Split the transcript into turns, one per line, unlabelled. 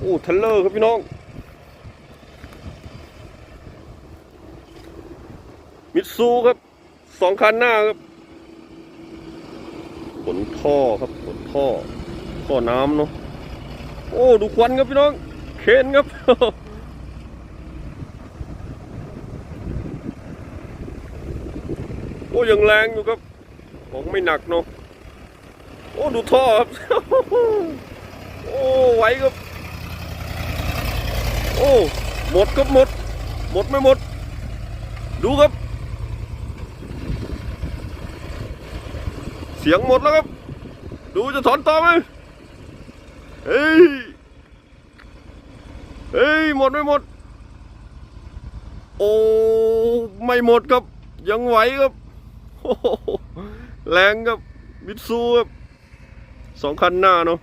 โอ้ทรลเลอร์ครับพี่น้อง มิตซูครับสองคันหน้าครับขนท่อครับขนท่อ ท่อน้ำเนาะโอ้ดูควันครับพี่น้อง เคนครับโอ้ยังแรงอยู่ครับของไม่หนักเนาะโอ้ดูท่อครับ โอ้ไหวครับ หมดครบหมด หมดไม่หมด ดูครับ เสียงหมดแล้วครับ ดูจะถอนต่อไหมเฮ้ย เฮ้ย หมดไม่หมด โอ้ ไม่หมดครับ ยังไหวครับโอโหแรงครับ มิตซูครับสองคันหน้าเนาะ